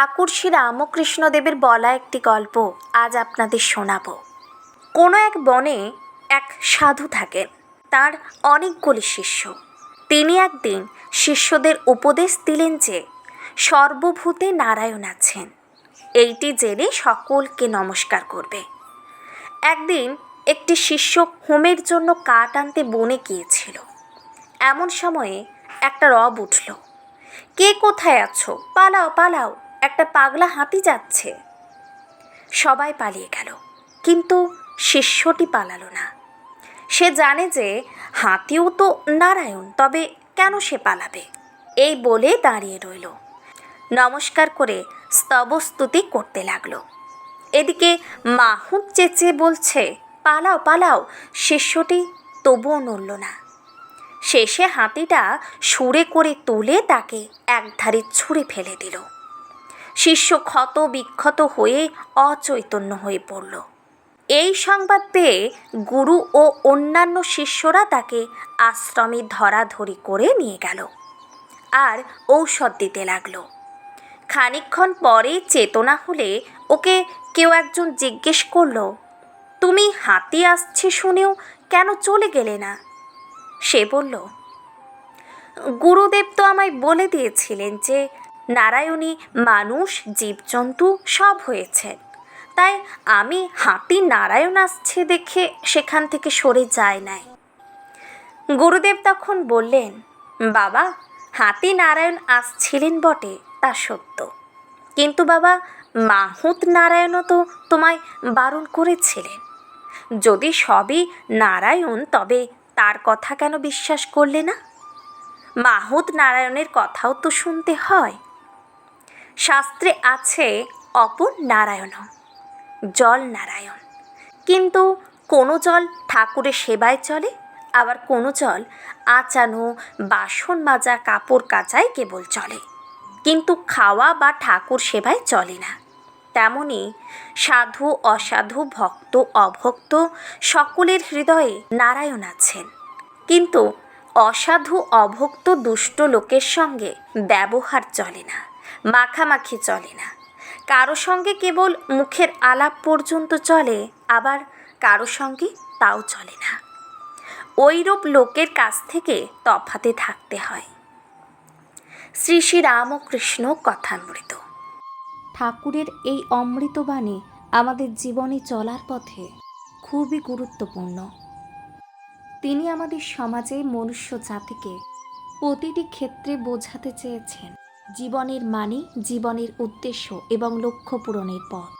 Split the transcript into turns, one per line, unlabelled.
ঠাকুর শ্রী রামকৃষ্ণদেবের বলা একটি গল্প আজ আপনাদের শোনাবো। কোনো এক বনে এক সাধু থাকেন, তার অনেকগুলি শিষ্য। তিনি একদিন শিষ্যদের উপদেশ দিলেন যে, সর্বভূতে নারায়ণ আছেন, এইটি জেনে সকলকে নমস্কার করবে। একদিন একটি শিষ্য হোমের জন্য কাঠ আনতে বনে গিয়েছিল। এমন সময়ে একটা রব উঠল, কে কোথায় আছো? পালাও পালাও। একটা পাগলা হাতি যাচ্ছে। সবাই পালিয়ে গেল, কিন্তু শিষ্যটি পালালো না। সে জানে যে হাতিও তো নারায়ণ, তবে কেন সে পালাবে? এই বলে দাঁড়িয়ে রইল। নমস্কার করে স্তবস্তুতি করতে লাগল। এদিকে মাহুত চেঁচিয়ে বলছে, পালাও পালাও। শিষ্যটি তবুও নড়ল না। শেষে হাতিটা সুরে করে তুলে তাকে একধারে ছুঁড়ে ফেলে দিল। শিষ্য ক্ষত বিক্ষত হয়ে অচৈতন্য হয়ে পড়ল। এই সংবাদ পেয়ে গুরু ও অন্যান্য শিষ্যরা তাকে আশ্রমে ধরাধরি করে নিয়ে গেল আর ঔষধ দিতে লাগল। খানিকক্ষণ পরে চেতনা হলে ওকে কেউ একজন জিজ্ঞেস করল, তুমি হাতি আসছে শুনেও কেন চলে গেলে না? সে বলল, গুরুদেব তো আমায় বলে দিয়েছিলেন যে নারায়ণী, মানুষ, জীবজন্তু সব হয়েছে। তাই আমি হাতি নারায়ণ আসছে দেখে সেখান থেকে সরে যায় নাই। গুরুদেব তখন বললেন, বাবা, হাতি নারায়ণ আসছিলেন বটে, তা সত্য। কিন্তু বাবা, মাহুত নারায়ণও তো তোমায় বারণ করেছিলেন। যদি সবই নারায়ণ, তবে তার কথা কেন বিশ্বাস করলে না? মাহুত নারায়ণের কথাও তো শুনতে হয়। শাস্ত্রে আছে অপর নারায়ণ জল নারায়ণ। কিন্তু কোনো জল ঠাকুরের সেবায় চলে, আবার কোনো জল আচানো, বাসন মাজা, কাপড় কাচায় কেবল চলে। কিন্তু খাওয়া বা ঠাকুর সেবায় চলে না। তেমনি সাধু, অসাধু, ভক্ত, অভক্ত সকলের হৃদয়ে নারায়ণ আছেন। কিন্তু অসাধু, অভক্ত, দুষ্ট লোকের সঙ্গে ব্যবহার চলে না। মাখামাখি চলে না। কারও সঙ্গে কেবল মুখের আলাপ পর্যন্ত চলে, আবার কারও সঙ্গে তাও চলে না। ওইরূপ লোকের কাছ থেকে তফাতে থাকতে হয়। শ্রী শ্রী রামকৃষ্ণ কথামৃত। ঠাকুরের এই অমৃতবাণী আমাদের জীবনে চলার পথে খুবই গুরুত্বপূর্ণ। তিনি আমাদের সমাজে মনুষ্য জাতিকে প্রতিটি ক্ষেত্রে বোঝাতে চেয়েছেন। জীবনের মানে জীবনের উদ্দেশ্য এবং লক্ষ্য পূরণের পথ।